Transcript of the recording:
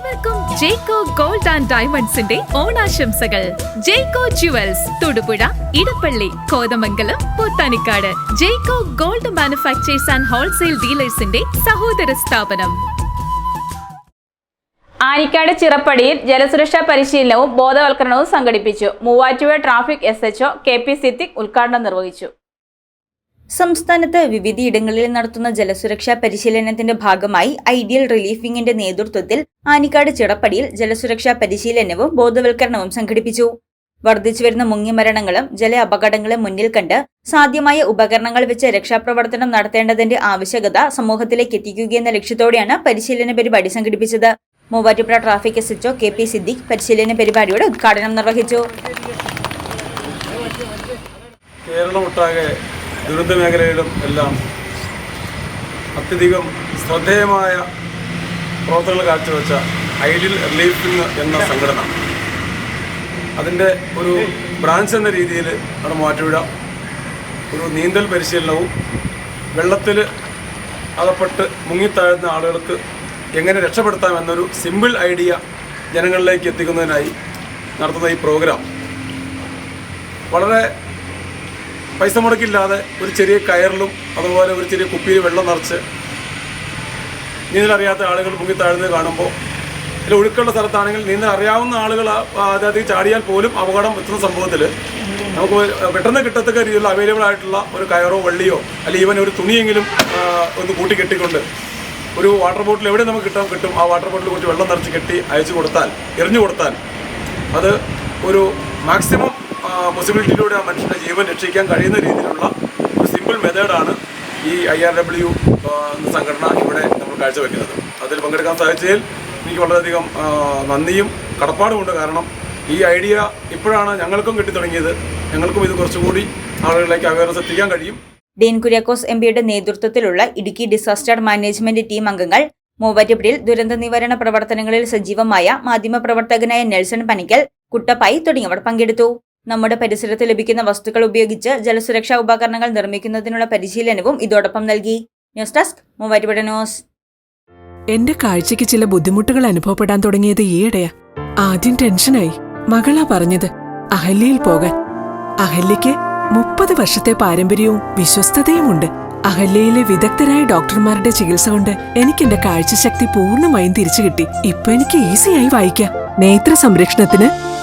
ഏവർക്കും ജേക്കോ gold and ഡയമണ്ട്സിന്റെ ഓണാശംസകൾ. Jeko jewels Thodupuzha Edappally Kothamangalam Pothanikkad. Jeko gold manufactures and wholesale ഡീലേഴ്സിന്റെ സഹോദര സ്ഥാപനം. ആനിക്കാട് ചിറപ്പടിയിൽ ജലസുരക്ഷാ പരിശീലനവും ബോധവൽക്കരണവും സംഘടിപ്പിച്ചു. Muvattupuzha traffic S H O K P Siddique ഉദ്ഘാടനം നിർവഹിച്ചു. സംസ്ഥാനത്ത് വിവിധയിടങ്ങളിൽ നടത്തുന്ന ജലസുരക്ഷാ പരിശീലനത്തിന്റെ ഭാഗമായി ഐഡിയൽ റിലീഫിംഗിന്റെ നേതൃത്വത്തിൽ ആനിക്കാട് ചിടപ്പടിയിൽ ജലസുരക്ഷാ പരിശീലനവും ബോധവൽക്കരണവും സംഘടിപ്പിച്ചു. വർദ്ധിച്ചുവരുന്ന മുങ്ങിമരണങ്ങളും ജല അപകടങ്ങളും മുന്നിൽ കണ്ട് സാധ്യമായ ഉപകരണങ്ങൾ വെച്ച് രക്ഷാപ്രവർത്തനം നടത്തേണ്ടതിന്റെ ആവശ്യകത സമൂഹത്തിലേക്ക് എത്തിക്കുകയെന്ന ലക്ഷ്യത്തോടെയാണ് പരിശീലന പരിപാടി സംഘടിപ്പിച്ചത്. Muvattupuzha traffic S H O K P Siddique പരിശീലന പരിപാടിയുടെ ഉദ്ഘാടനം നിർവഹിച്ചു. ദുരന്ത മേഖലയിലും എല്ലാം അത്യധികം ശ്രദ്ധേയമായ പ്രവർത്തനങ്ങൾ കാഴ്ചവെച്ച ഐഡിൽ റിലീഫ് എന്ന സംഘടന. അതിന്റെ ഒരു ബ്രാഞ്ച് എന്ന രീതിയിൽ ആണ് മാറ്റിവിട. ഒരു നീന്തൽ പരിശീലനവും വെള്ളത്തിൽ അകപ്പെട്ട് മുങ്ങിത്താഴുന്ന ആളുകൾക്ക് എങ്ങനെ രക്ഷപ്പെടുത്താം എന്നൊരു സിമ്പിൾ ഐഡിയ ജനങ്ങളിലേക്ക് എത്തിക്കുന്നതിനായി നടത്തുന്ന ഈ പ്രോഗ്രാം. വളരെ പൈസ മുടക്കില്ലാതെ ഒരു ചെറിയ കയറിലും അതുപോലെ ഒരു ചെറിയ കുപ്പിയിൽ വെള്ളം നിറച്ച് നീന്തലറിയാത്ത ആളുകൾ പൊങ്ങി താഴ്ന്നത് കാണുമ്പോൾ ഇതിൽ ഒഴുക്കുള്ള സ്ഥലത്താണെങ്കിൽ നീന്തൽ അറിയാവുന്ന ആളുകൾ അതായത് ചാടിയാൽ പോലും അപകടം എത്തുന്ന സംഭവത്തിൽ നമുക്ക് പെട്ടെന്ന് കിട്ടത്തക്ക രീതിയിലുള്ള അവൈലബിൾ ആയിട്ടുള്ള ഒരു കയറോ വള്ളിയോ അല്ലെങ്കിൽ ഈവൻ ഒരു തുണിയെങ്കിലും ഒന്ന് കൂട്ടി കെട്ടിക്കൊണ്ട് ഒരു വാട്ടർ ബോട്ടിൽ എവിടെ നമുക്ക് കിട്ടാൻ കിട്ടും? ആ വാട്ടർ ബോട്ടിൽ കുറച്ച് വെള്ളം നിറച്ച് കെട്ടി അയച്ചു കൊടുത്താൽ എറിഞ്ഞു കൊടുത്താൽ അത് ഒരു മാക്സിമം പോസിബിലിറ്റിയിലൂടെ ആ മനുഷ്യന്റെ ജീവൻ രക്ഷിക്കാൻ കഴിയുന്ന രീതിയിലുള്ള ഒരു സിമ്പിൾ മെത്തേഡാണ് ഈ ഐ ആർ ഡബ്ല്യു സംഘടന ഇവിടെ നമ്മൾ കാഴ്ചവെക്കുന്നത്. അതിൽ പങ്കെടുക്കാൻ സാധിച്ചതിൽ എനിക്ക് വളരെയധികം നന്ദിയും കടപ്പാടുമുണ്ട് കാരണം ഈ ഐഡിയ ഇപ്പോഴാണ് ഞങ്ങൾക്കും കിട്ടി കിട്ടിത്തുടങ്ങിയത് ഞങ്ങൾക്കും ഇത് കുറച്ചുകൂടി ആളുകളിലേക്ക് അവയർനെസ് എത്തിക്കാൻ കഴിയും. ഡീൻ കുര്യാക്കോസ് എം പിയുടെ നേതൃത്വത്തിലുള്ള ഇടുക്കി ഡിസാസ്റ്റർ മാനേജ്മെന്റ് ടീം അംഗങ്ങൾ മൂവാറ്റുപുഴയിൽ ദുരന്ത നിവാരണ പ്രവർത്തനങ്ങളിൽ സജീവമായ മാധ്യമപ്രവർത്തകനായ നെൽസൺ പനിക്കൽ കുട്ടപ്പായി തുടങ്ങിയവർ പങ്കെടുത്തു. നമ്മുടെ പരിസരത്ത് ലഭിക്കുന്ന വസ്തുക്കൾ ഉപയോഗിച്ച് ജലസുരക്ഷാ ഉപകരണങ്ങൾ നിർമ്മിക്കുന്നതിനുള്ള പരിശീലനവും ഇതോടൊപ്പം നൽകി. News desk Muvattupuzha news. എന്റെ കാഴ്ചയ്ക്ക് ചില ബുദ്ധിമുട്ടുകൾ അനുഭവപ്പെടാൻ തുടങ്ങിയത് ഈയിടെയാ. ആദ്യം ടെൻഷനായി. മകളാ പറഞ്ഞത് അഹല്യയിൽ പോകാൻ. അഹല്യയ്ക്ക് മുപ്പത് വർഷത്തെ പാരമ്പര്യവും വിശ്വസ്തതയുമുണ്ട്. അഹല്യയിലെ വിദഗ്ധരായ ഡോക്ടർമാരുടെ ചികിത്സ കൊണ്ട് എനിക്ക് എന്റെ കാഴ്ചശക്തി പൂർണമായും തിരിച്ചു കിട്ടി ഇപ്പൊ എനിക്ക് ഈസിയായി വായിക്കാം. നേത്ര സംരക്ഷണത്തിന്